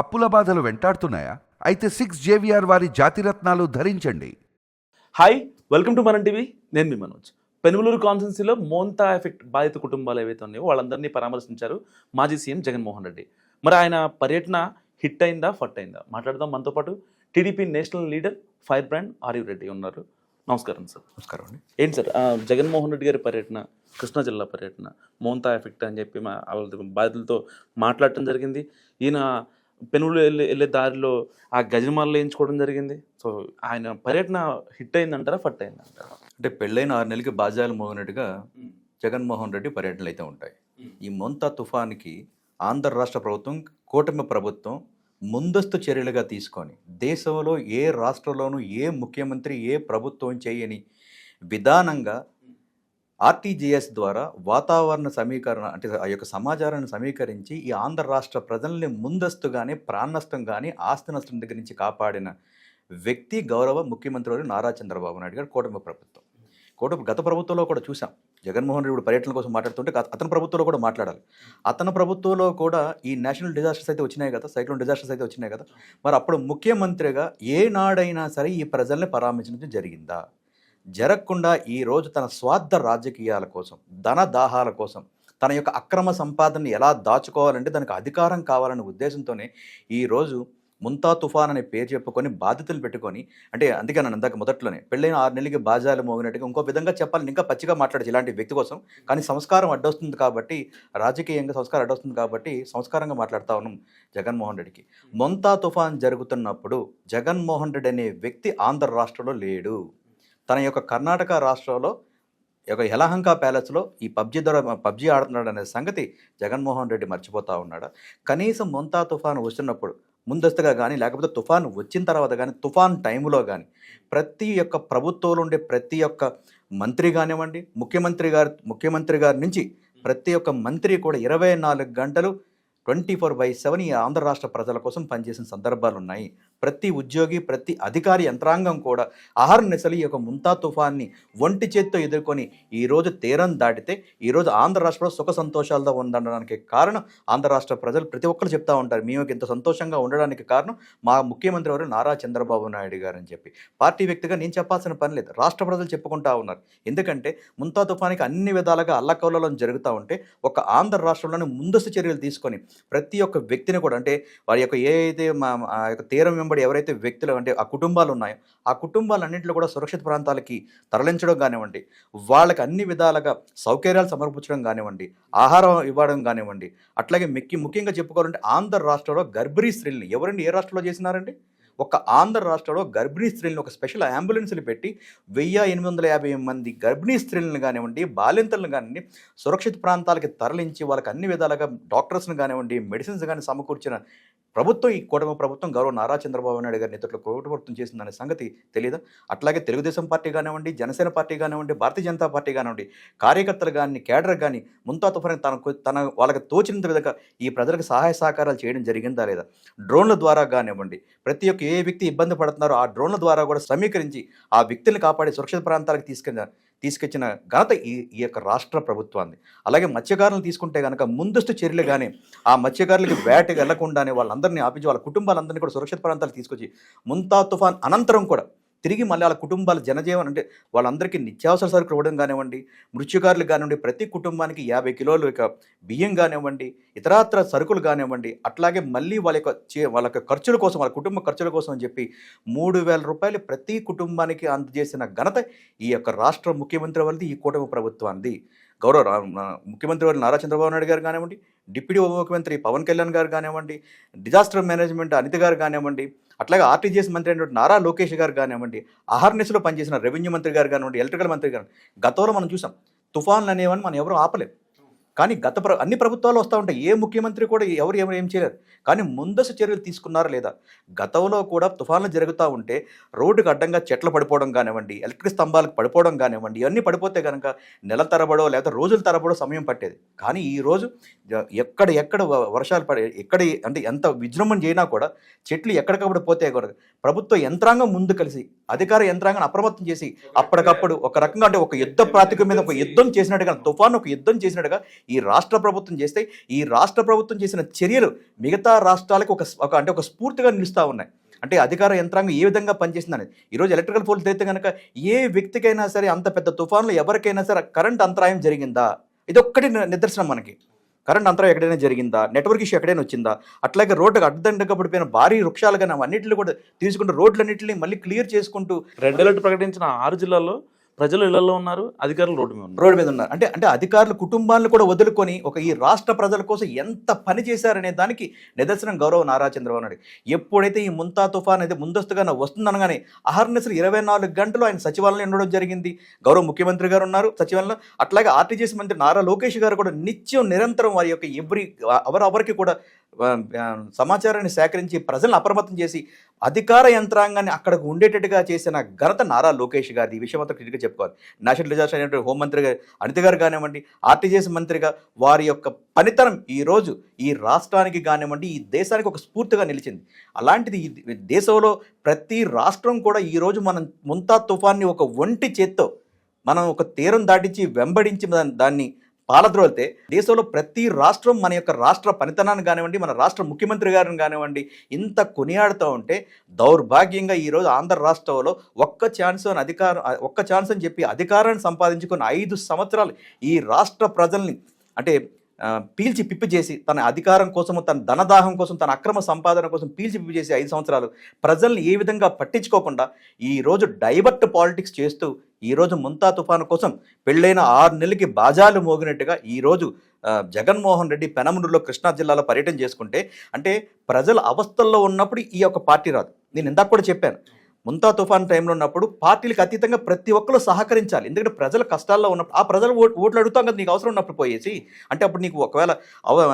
అప్పుల బాధలు వెంటాడుతున్నాయా? అయితే సిక్స్ జేవిఆర్ వారి జాతిరత్నాలు ధరించండి. హాయ్ వెల్కమ్ టు మన టీవీ నేను మీ మనోజ్. పెనుమలూరు కాన్స్టెన్సీలో మోంతా ఎఫెక్ట్ బాధిత కుటుంబాలు ఏవైతే ఉన్నాయో వాళ్ళందరినీ పరామర్శించారు మాజీ సీఎం జగన్మోహన్ రెడ్డి. మరి ఆయన పర్యటన హిట్ అయిందా ఫట్ అయిందా? మాట్లాడదాం మనతో పాటు. TDP national leader fire brand ఆర్యు Reddy ఉన్నారు. నమస్కారం సార్. నమస్కారం అండి. ఏంటి సార్ జగన్మోహన్ రెడ్డి గారి పర్యటన కృష్ణా జిల్లా పర్యటన మోంతా ఎఫెక్ట్ అని చెప్పి మా వాళ్ళ బాధితులతో మాట్లాడటం జరిగింది. ఈయన పెనుగులు వెళ్ళే వెళ్ళే దారిలో ఆ గజమాలలో వేయించుకోవడం జరిగింది. సో ఆయన పర్యటన హిట్ అయిందంటారా ఫట్ అయిందంటారా? అంటే పెళ్ళైన ఆరు నెలలకి బాజాలు మోగినట్టుగా జగన్మోహన్ రెడ్డి పర్యటనలు అయితే ఉంటాయి. ఈ మొంతా తుఫాన్కి ఆంధ్ర రాష్ట్ర ప్రభుత్వం కూటమి ప్రభుత్వం ముందస్తు చర్యలుగా తీసుకొని దేశంలో ఏ రాష్ట్రంలోనూ ఏ ముఖ్యమంత్రి ఏ ప్రభుత్వం చేయని విధానంగా ఆర్టీజీఎస్ ద్వారా వాతావరణ సమీకరణ అంటే ఆ యొక్క సమాచారాన్ని సమీకరించి ఈ ఆంధ్ర రాష్ట్ర ప్రజల్ని ముందస్తుగానే కానీ నష్టం కానీ ఆస్తి నష్టం దగ్గర నుంచి కాపాడిన వ్యక్తి గౌరవ ముఖ్యమంత్రి వారు నారా చంద్రబాబు నాయుడు గారు కూటమి ప్రభుత్వం. కూటమి గత ప్రభుత్వంలో కూడా చూసాం. జగన్మోహన్ రెడ్డి ఇప్పుడు పర్యటన కోసం మాట్లాడుతుంటే అతని ప్రభుత్వంలో కూడా మాట్లాడాలి. అతని ప్రభుత్వంలో కూడా ఈ నేషనల్ డిజాస్టర్స్ అయితే వచ్చినాయి కదా సైక్లోన్ డిజాస్టర్స్ అయితే వచ్చినాయి కదా. మరి అప్పుడు ముఖ్యమంత్రిగా ఏనాడైనా సరే ఈ ప్రజల్ని పరామర్శించడం జరిగిందా? జరగకుండా ఈ రోజు తన స్వార్థ రాజకీయాల కోసం ధన దాహాల కోసం తన యొక్క అక్రమ సంపాదనని ఎలా దాచుకోవాలంటే దానికి అధికారం కావాలనే ఉద్దేశంతోనే ఈరోజు ముంతా తుఫాన్ అనే పేరు చెప్పుకొని బాధ్యతలు పెట్టుకొని అంటే అందుకే నన్ను అందాక మొదట్లోనే పెళ్ళైన ఆరు నెలలకి బాజాలు మోగినట్టుగా ఇంకో విధంగా చెప్పాలని ఇంకా పచ్చిగా మాట్లాడచ్చు ఇలాంటి వ్యక్తి కోసం. కానీ సంస్కారం అడ్డొస్తుంది కాబట్టి రాజకీయంగా సంస్కారం అడ్డొస్తుంది కాబట్టి సంస్కారంగా మాట్లాడుతా ఉన్నాం జగన్మోహన్ రెడ్డికి. మొంతా తుఫాన్ జరుగుతున్నప్పుడు జగన్మోహన్ రెడ్డి అనే వ్యక్తి ఆంధ్ర రాష్ట్రంలో లేడు. తన యొక్క కర్ణాటక రాష్ట్రంలో యొక్క యలహంక ప్యాలెస్లో ఈ పబ్జీ ద్వారా పబ్జీ ఆడుతున్నాడు అనే సంగతి జగన్మోహన్ రెడ్డి మర్చిపోతా ఉన్నాడు. కనీసం మొంతా తుఫాను వస్తున్నప్పుడు ముందస్తుగా కానీ లేకపోతే తుఫాను వచ్చిన తర్వాత కానీ తుఫాన్ టైంలో కానీ ప్రతి ఒక్క ప్రభుత్వంలో ఉండే ప్రతి ఒక్క మంత్రి కానివ్వండి ముఖ్యమంత్రి గారు ముఖ్యమంత్రి గారి నుంచి ప్రతి ఒక్క మంత్రి కూడా ఇరవై నాలుగు గంటలు ట్వంటీ ఫోర్ బై సెవెన్ ఈ ఆంధ్ర రాష్ట్ర ప్రజల కోసం పనిచేసిన సందర్భాలు ఉన్నాయి ప్రతి ఉద్యోగి ప్రతి అధికారి యంత్రాంగం కూడా ఆహార నెసలి ఈ యొక్క ముంతా తుఫాన్ని ఒంటి చేత్తో ఎదుర్కొని ఈరోజు తీరం దాటితే ఈరోజు ఆంధ్ర రాష్ట్రంలో సుఖ సంతోషాలతో ఉండడానికి కారణం ఆంధ్ర రాష్ట్ర ప్రజలు. ప్రతి ఒక్కరు చెప్తా ఉంటారు మేము ఇంత సంతోషంగా ఉండడానికి కారణం మా ముఖ్యమంత్రి వారు నారా చంద్రబాబు నాయుడు గారు అని చెప్పి. పార్టీ వ్యక్తిగా నేను చెప్పాల్సిన పని లేదు. రాష్ట్ర ప్రజలు చెప్పుకుంటా ఉన్నారు. ఎందుకంటే ముంతా తుఫానికి అన్ని విధాలుగా అల్లకల్లోలం జరుగుతూ ఉంటే ఒక ఆంధ్ర రాష్ట్రంలోని ముందస్తు చర్యలు తీసుకొని ప్రతి ఒక్క వ్యక్తిని కూడా అంటే వారి యొక్క ఏ అయితే మా ఆ యొక్క తీరం వెంబడి ఎవరైతే వ్యక్తులు అంటే ఆ కుటుంబాలు ఉన్నాయో ఆ కుటుంబాలన్నింటిలో కూడా సురక్షిత ప్రాంతాలకి తరలించడం కానివ్వండి వాళ్ళకి అన్ని విధాలుగా సౌకర్యాలు సమర్పించడం కానివ్వండి ఆహారం ఇవ్వడం కానివ్వండి అట్లాగే ముఖ్య ముఖ్యంగా చెప్పుకోవాలంటే ఆంధ్ర రాష్ట్రంలో గర్భిణీ స్త్రీల్ని ఎవరండి ఏ రాష్ట్రంలో చేసినారండి? ఒక ఆంధ్ర రాష్ట్రంలో గర్భిణీ స్త్రీలను ఒక స్పెషల్ అంబులెన్స్లు పెట్టి వెయ్యి ఎనిమిది వందల యాభై మంది గర్భిణీ స్త్రీలను కానివ్వండి బాలింతలను కానివ్వండి సురక్షిత ప్రాంతాలకి తరలించి వాళ్ళకి అన్ని విధాలుగా డాక్టర్స్ని కానివ్వండి మెడిసిన్స్ కానీ సమకూర్చిన ప్రభుత్వం ఈ కూటమి ప్రభుత్వం గౌరవ నారా చంద్రబాబు నాయుడు గారి నేతృత్వంలో కూటమి ప్రభుత్వం చేసిందనే సంగతి తెలియదా అట్లాగే తెలుగుదేశం పార్టీ కానివ్వండి జనసేన పార్టీ కానివ్వండి భారతీయ జనతా పార్టీ కానివ్వండి కార్యకర్తలు కానీ కేడర్ కానీ ముంతా తుఫాన్ తనకు తన వాళ్ళకి తోచినంత విధంగా ఈ ప్రజలకు సహాయ సహకారాలు చేయడం జరిగిందా లేదా? డ్రోన్ల ద్వారా కానివ్వండి ప్రతి ఒక్క ఏ వ్యక్తి ఇబ్బంది పడుతున్నారో ఆ డ్రోన్ల ద్వారా కూడా సమీకరించి ఆ వ్యక్తిని కాపాడి సురక్షిత ప్రాంతాలకు తీసుకెళ్ళిన తీసుకొచ్చిన ఘనత ఈ ఈ యొక్క రాష్ట్ర ప్రభుత్వాన్ని. అలాగే మత్స్యకారులను తీసుకుంటే కనుక ముందస్తు చర్యలు కానీ ఆ మత్స్యకారులకి వేటకి వెళ్ళకుండానే వాళ్ళందరినీ ఆపించి వాళ్ళ కుటుంబాలందరినీ కూడా సురక్షిత ప్రాంతాలు తీసుకొచ్చి ముంతా తుఫాన్ అనంతరం కూడా తిరిగి మళ్ళీ వాళ్ళ కుటుంబాల జనజీవనం అంటే వాళ్ళందరికీ నిత్యావసర సరుకులు ఇవ్వడం కానివ్వండి మృత్యుకారులు కానివ్వండి ప్రతి కుటుంబానికి యాభై కిలోలు ఇక బియ్యం కానివ్వండి ఇతరాత్ర సరుకులు కానివ్వండి అట్లాగే మళ్ళీ వాళ్ళ యొక్క వాళ్ళ యొక్క ఖర్చుల కోసం వాళ్ళ కుటుంబ ఖర్చుల కోసం అని చెప్పి మూడు వేల రూపాయలు ప్రతి కుటుంబానికి అందజేసిన ఘనత ఈ యొక్క రాష్ట్ర ముఖ్యమంత్రి వారిది ఈ కూటమి ప్రభుత్వాన్ని గౌరవ ముఖ్యమంత్రి వారు నారా చంద్రబాబు నాయుడు గారు కానివ్వండి డిప్యూటీ ఉప ముఖ్యమంత్రి పవన్ కళ్యాణ్ గారు కానివ్వండి డిజాస్టర్ మేనేజ్మెంట్ అనిత గారు కానివ్వండి అట్లాగే ఆర్టీజీఎస్ మంత్రి అయినటువంటి నారా లోకేష్ గారు కానివ్వండి అహర్నిశలో పనిచేసిన రెవెన్యూ మంత్రి గారు కానివ్వండి ఎలక్ట్రికల్ మంత్రి గారు గతంలో మనం చూసాం తుఫాన్లు అనేవని మనం ఎవరు ఆపలేం. కానీ గత ప్ర అన్ని ప్రభుత్వాలు వస్తూ ఉంటాయి. ఏ ముఖ్యమంత్రి కూడా ఎవరు ఏమి ఏం చేయలేరు. కానీ ముందస్తు చర్యలు తీసుకున్నారా లేదా? గతంలో కూడా తుఫాన్లు జరుగుతూ ఉంటే రోడ్డుకు అడ్డంగా చెట్లు పడిపోవడం కానివ్వండి ఎలక్ట్రిక్ స్తంభాలకు పడిపోవడం కానివ్వండి ఇవన్నీ పడిపోతే కనుక నెల తరబడో లేకపోతే రోజుల తరబడో సమయం పట్టేది. కానీ ఈ రోజు ఎక్కడ ఎక్కడ వర్షాలు పడే ఎక్కడ అంటే ఎంత విజృంభణ చేయినా కూడా చెట్లు ఎక్కడికప్పుడు పోతే కూడా ప్రభుత్వ యంత్రాంగం ముందు కలిసి అధికార యంత్రాంగం అప్రమత్తం చేసి అప్పటికప్పుడు ఒక రకంగా అంటే ఒక యుద్ధ ప్రాతిక మీద ఒక యుద్ధం చేసినట్టుగా తుఫాను ఒక యుద్ధం చేసినట్టుగా ఈ రాష్ట్ర ప్రభుత్వం చేస్తే ఈ రాష్ట్ర ప్రభుత్వం చేసిన చర్యలు మిగతా రాష్ట్రాలకు ఒక అంటే ఒక స్ఫూర్తిగా నిలుస్తూ ఉన్నాయి. అంటే అధికార యంత్రాంగం ఏ విధంగా పనిచేసింది అనేది. ఈరోజు ఎలక్ట్రికల్ పోల్ అయితే కనుక ఏ వ్యక్తికైనా సరే అంత పెద్ద తుఫాన్లు ఎవరికైనా సరే కరెంట్ అంతరాయం జరిగిందా? ఇది ఒక్కటి ని- నిదర్శనం మనకి. కరెంట్ అంతరం ఎక్కడైనా జరిగిందా? నెట్వర్క్ ఇష్యూ ఎక్కడైనా వచ్చిందా? అట్లాగే రోడ్డుకు అడ్డంగా పడిపోయిన భారీ వృక్షాలు కానీ అవన్నిటిని కూడా తీసుకుంటూ రోడ్లన్నింటినీ మళ్ళీ క్లియర్ చేసుకుంటూ రెడ్ అలర్ట్ ప్రకటించిన ఆరు జిల్లాల్లో ప్రజలు ఇళ్ళలో ఉన్నారు అధికారులు రోడ్డు మీద ఉన్నారు. రోడ్డు మీద ఉన్నారు. అంటే అంటే అధికారులు కుటుంబాలను కూడా వదులుకొని ఒక ఈ రాష్ట్ర ప్రజల కోసం ఎంత పని చేశారనే దానికి నిదర్శనం గౌరవ నారా చంద్రబాబు నాయుడు ఎప్పుడైతే ఈ ముంతా తుఫాన్ అయితే ముందస్తుగా వస్తుందనగానే అహర్నిసలు ఇరవై నాలుగు గంటలు ఆయన సచివాలయం ఉండడం జరిగింది. గౌరవ ముఖ్యమంత్రి గారు ఉన్నారు సచివాలయంలో. అట్లాగే ఆర్టీజీఎస్ మంత్రి నారా లోకేష్ గారు కూడా నిత్యం నిరంతరం వారి యొక్క ఎవ్రీ ఎవరెవరికి కూడా సమాచారాన్ని సేకరించి ప్రజలను అప్రమత్తం చేసి అధికార యంత్రాంగాన్ని అక్కడికి ఉండేటట్టుగా చేసిన ఘనత నారా లోకేష్ గారిది. ఈ విషయం అంతా క్లియర్గా చెప్పుకోవాలి. నేషనల్ డిజాస్టర్ అయినటువంటి హోంమంత్రి గారు అనిత గారు కానివ్వండి ఆర్టీజీఎస్ మంత్రిగా వారి యొక్క పనితనం ఈరోజు ఈ రాష్ట్రానికి కానివ్వండి ఈ దేశానికి ఒక స్ఫూర్తిగా నిలిచింది. అలాంటిది ఈ దేశంలో ప్రతి రాష్ట్రం కూడా ఈరోజు మనం ముంతా తుఫాన్ని ఒక ఒంటి చేత్తో మనం ఒక తీరం దాటించి వెంబడించి దాన్ని పాలద్రోలితే దేశంలో ప్రతి రాష్ట్రం మన యొక్క రాష్ట్ర పనితనాన్ని కానివ్వండి మన రాష్ట్ర ముఖ్యమంత్రి గారిని కానివ్వండి ఇంత కొనియాడుతూ ఉంటే దౌర్భాగ్యంగా ఈరోజు ఆంధ్ర రాష్ట్రంలో ఒక్క ఛాన్స్ అని అధికారం ఒక్క ఛాన్స్ అని చెప్పి అధికారాన్ని సంపాదించుకుని ఐదు సంవత్సరాలు ఈ రాష్ట్ర ప్రజల్ని అంటే పీల్చి పిప్పి చేసి తన అధికారం కోసము తన ధనదాహం కోసం తన అక్రమ సంపాదన కోసం పీల్చి పిప్పి చేసి ఐదు సంవత్సరాలు ప్రజల్ని ఏ విధంగా పట్టించుకోకుండా ఈరోజు డైవర్ట్ పాలిటిక్స్ చేస్తూ ఈరోజు ముంతా తుఫాను కోసం పెళ్ళైన ఆరు నెలలకి బాజాలు మోగినట్టుగా ఈరోజు జగన్మోహన్ రెడ్డి పెనమనూరులో కృష్ణా జిల్లాలో పర్యటన చేసుకుంటే అంటే ప్రజల అవస్థల్లో ఉన్నప్పుడు ఈ యొక్క పార్టీ రాదు. నేను ఇందాక కూడా చెప్పాను. ముంతా తుఫాన్ టైంలో ఉన్నప్పుడు పార్టీలకు అతీతంగా ప్రతి ఒక్కరు సహకరించాలి. ఎందుకంటే ప్రజల కష్టాల్లో ఉన్నప్పుడు ఆ ప్రజలు ఓట్లు అడుగుతాం కదా నీకు అవసరం ఉన్నప్పుడు పోయేసి అంటే అప్పుడు నీకు ఒకవేళ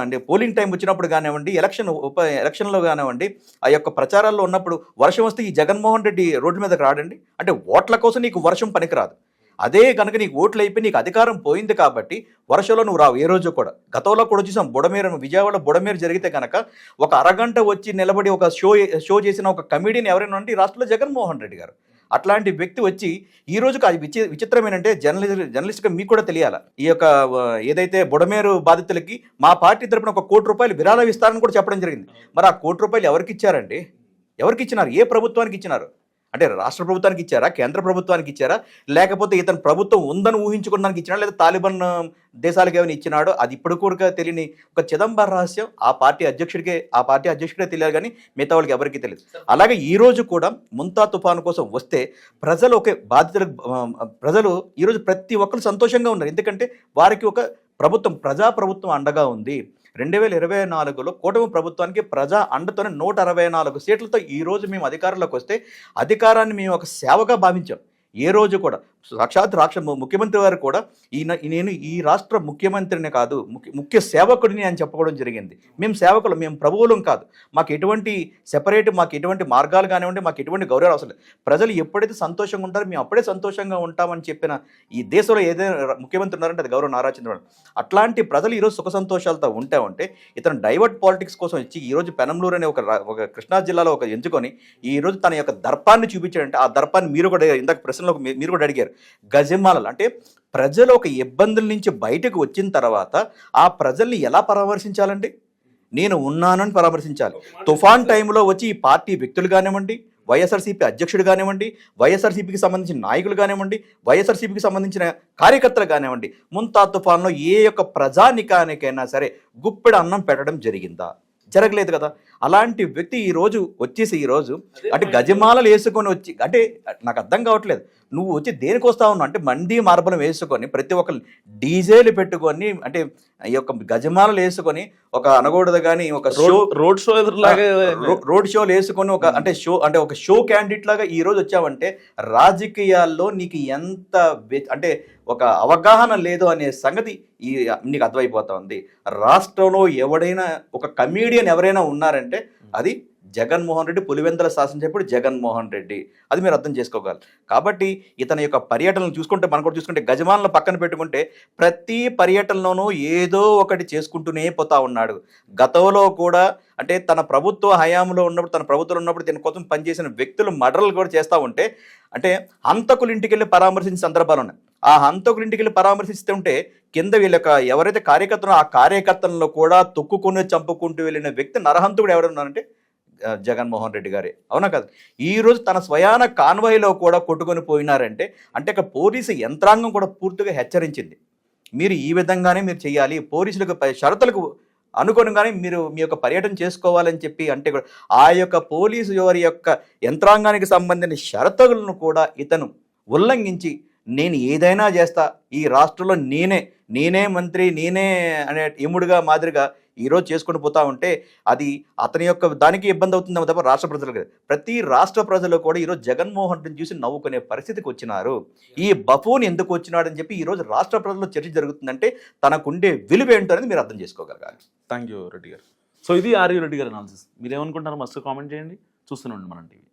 అంటే పోలింగ్ టైం వచ్చినప్పుడు కానివ్వండి ఎలక్షన్ ఉప ఎలక్షన్లో కానివ్వండి ఆ యొక్క ప్రచారాల్లో ఉన్నప్పుడు వర్షం వస్తే ఈ జగన్మోహన్ రెడ్డి రోడ్డు మీదకి రాడండి. అంటే ఓట్ల కోసం నీకు వర్షం పనికిరాదు. అదే కనుక నీకు ఓట్లు అయిపోయి నీకు అధికారం పోయింది కాబట్టి వరుసలో నువ్వు రావు. ఏ రోజు కూడా. గతంలో కూడా చూసాం బుడమేరు విజయవాడ బుడమేరు జరిగితే కనుక ఒక అరగంట వచ్చి నిలబడి ఒక షో షో చేసిన ఒక కమిడియన్ ఎవరైనా ఉంటే ఈ రాష్ట్రంలో జగన్మోహన్ రెడ్డి గారు. అట్లాంటి వ్యక్తి వచ్చి ఈ రోజుకి అది విచి విచిత్రమేనంటే జర్నలిస్ట్ జర్నలిస్ట్గా మీకు కూడా తెలియాలి? ఈ యొక్క ఏదైతే బుడమేరు బాధితులకి మా పార్టీ తరపున ఒక కోటి రూపాయలు విరాళం ఇస్తారని కూడా చెప్పడం జరిగింది. మరి ఆ కోటి రూపాయలు ఎవరికి ఇచ్చారండి? ఎవరికి ఇచ్చినారు? ఏ ప్రభుత్వానికి ఇచ్చినారు? అంటే రాష్ట్ర ప్రభుత్వానికి ఇచ్చారా? కేంద్ర ప్రభుత్వానికి ఇచ్చారా? లేకపోతే ఇతను ప్రభుత్వం ఉందని ఊహించుకోవడానికి ఇచ్చినా లేదా తాలిబాన్ దేశాలకు ఏమైనా ఇచ్చినాడో? అది ఇప్పుడు కూడా తెలియని ఒక చిదంబర రహస్యం. ఆ పార్టీ అధ్యక్షుడికే ఆ పార్టీ అధ్యక్షుడికే తెలియాలి కానీ మిగతా వాళ్ళకి ఎవరికీ తెలియదు. అలాగే ఈ రోజు కూడా ముంతా తుఫాను కోసం వస్తే ప్రజలు ఒకే బాధితులకు ప్రజలు ఈరోజు ప్రతి ఒక్కరు సంతోషంగా ఉన్నారు. ఎందుకంటే వారికి ఒక ప్రభుత్వం ప్రజా ప్రభుత్వం అండగా ఉంది. రెండు వేల ఇరవై నాలుగులో కూటమి ప్రభుత్వానికి ప్రజా అండతోనే నూట అరవై నాలుగు సీట్లతో ఈరోజు మేము అధికారంలోకి వస్తే అధికారాన్ని మేము ఒక సేవగా భావించాం. ఏ రోజు కూడా సాక్షాత్ రాష్ట్ర ము- ముఖ్యమంత్రి వారు కూడా ఈయన నేను ఈ రాష్ట్ర ముఖ్యమంత్రిని కాదు ముఖ్య ముఖ్య సేవకుడిని అని చెప్పడం జరిగింది. మేము సేవకులు మేము ప్రభువులం కాదు. మాకు ఎటువంటి సెపరేట్ మాకు ఎటువంటి మార్గాలు కానివ్వండి మాకు ఎటువంటి గౌరవాలు అవసరం లేదు. ప్రజలు ఎప్పుడైతే సంతోషంగా ఉంటారో మేము అప్పుడే సంతోషంగా ఉంటామని చెప్పిన ఈ దేశంలో ఏదైనా ముఖ్యమంత్రి ఉన్నారంటే అది గౌరవ నారా చంద్రబాబు అట్లాంటి ప్రజలు ఈరోజు సుఖ సంతోషాలతో ఉంటే ఉంటే ఇతను డైవర్ట్ పాలిటిక్స్ కోసం ఇచ్చి ఈ రోజు పెనంలూరు అనే ఒక ఒక కృష్ణా జిల్లాలో ఒక ఎంచుకొని ఈరోజు తన యొక్క దర్పాన్ని చూపించాడంటే ఆ దర్పాన్ని మీరు కూడా ఇందాక ప్రశ్నలో మీరు కూడా అడిగారు. గజమాలలు. అంటే ప్రజలు ఒక ఇబ్బందుల నుంచి బయటకు వచ్చిన తర్వాత ఆ ప్రజల్ని ఎలా పరామర్శించాలండి? నేను ఉన్నానని పరామర్శించాలి. తుఫాన్ టైంలో వచ్చి ఈ పార్టీ వ్యక్తులు కానివ్వండి వైఎస్ఆర్సీపీ అధ్యక్షుడు కానివ్వండి వైఎస్ఆర్సీపీకి సంబంధించిన నాయకులు కానివ్వండి వైఎస్ఆర్సీపీకి సంబంధించిన కార్యకర్తలు కానివ్వండి ముంతా తుఫాన్లో ఏ యొక్క ప్రజానికానికైనా సరే గుప్పెడు అన్నం పెట్టడం జరిగిందా? జరగలేదు కదా. అలాంటి వ్యక్తి ఈ రోజు వచ్చేసి ఈ రోజు అంటే గజమాలలు వేసుకొని వచ్చి అంటే నాకు అర్థం కావట్లేదు. నువ్వు వచ్చి దేనికి వస్తా ఉన్నావు? అంటే మంది మార్బలం వేసుకొని ప్రతి ఒక్కరు డీజేలు పెట్టుకొని అంటే ఈ యొక్క గజమాలలు వేసుకొని ఒక అనకూడదు కానీ ఒక షో రోడ్ షో రో- రోడ్ షోలు వేసుకొని ఒక అంటే షో అంటే ఒక షో క్యాండిడేట్ లాగా ఈ రోజు వచ్చావంటే రాజకీయాల్లో నీకు ఎంత అంటే ఒక అవగాహన లేదు అనే సంగతి ఈ నీకు అర్థమైపోతా ఉంది. రాష్ట్రంలో ఎవడైనా ఒక కమీడియన్ ఎవరైనా ఉన్నారంటే అది జగన్మోహన్ రెడ్డి పులివెందల శాసించేప్పుడు జగన్మోహన్ రెడ్డి. అది మీరు అర్థం చేసుకోగలరు. కాబట్టి ఇతని యొక్క పర్యటనలు చూసుకుంటే మనం కూడా చూసుకుంటే గజమానులు పక్కన పెట్టుకుంటే ప్రతి పర్యటనలోనూ ఏదో ఒకటి చేసుకుంటూనే పోతా ఉన్నాడు. గతంలో కూడా అంటే తన ప్రభుత్వ హయాంలో ఉన్నప్పుడు తన ప్రభుత్వంలో ఉన్నప్పుడు దీని కోసం పనిచేసిన వ్యక్తులు మర్డర్లు కూడా చేస్తూ ఉంటే అంటే హంతకులు ఇంటికి వెళ్ళి పరామర్శించిన సందర్భాలు ఉన్నాయి. ఆ హంతకులు ఇంటికి వెళ్ళి పరామర్శిస్తూ ఉంటే కింద వీళ్ళ యొక్క ఎవరైతే కార్యకర్తలు ఆ కార్యకర్తలను కూడా తొక్కుకుని చంపుకుంటూ వెళ్ళిన వ్యక్తి నరహంతుడు ఎవరున్నారంటే ఉన్నారంటే జగన్మోహన్ రెడ్డి గారే. అవునా కదా? ఈరోజు తన స్వయాన కాన్వాయ్లో కూడా కొట్టుకొని పోయినారంటే అంటే ఇక పోలీసు యంత్రాంగం కూడా పూర్తిగా హెచ్చరించింది. మీరు ఈ విధంగానే మీరు చేయాలి పోలీసులకు షరతులకు అనుగుణంగానే మీరు మీ యొక్క పర్యటన చేసుకోవాలని చెప్పి అంటే కూడా ఆ యొక్క పోలీసు వారి యొక్క యంత్రాంగానికి సంబంధించిన షరతులను కూడా ఇతను ఉల్లంఘించి నేను ఏదైనా చేస్తా ఈ రాష్ట్రంలో నేనే నేనే మంత్రి నేనే అనే ఇముడిగా మాదిరిగా ఈరోజు చేసుకొని పోతా ఉంటే అది అతని యొక్క దానికి ఇబ్బంది అవుతుందేమో తప్ప రాష్ట్ర ప్రజలకు ప్రతి రాష్ట్ర ప్రజలు కూడా ఈరోజు జగన్మోహన్ రెడ్డిని చూసి నవ్వుకునే పరిస్థితికి వచ్చినారు. ఈ బఫూన్ ఎందుకు వచ్చినాడని చెప్పి ఈరోజు రాష్ట్ర ప్రజల్లో చర్చ జరుగుతుందంటే తనకుండే విలువ ఏంటో అనేది మీరు అర్థం చేసుకోగలగాలి. థ్యాంక్ యూ రెడ్డి గారు. సో ఇది ఆర్యూ రెడ్డి గారు అనాలిసిస్ మీరు మస్తు కామెంట్ చేయండి. చూస్తూనే ఉండండి మనం టీవీ.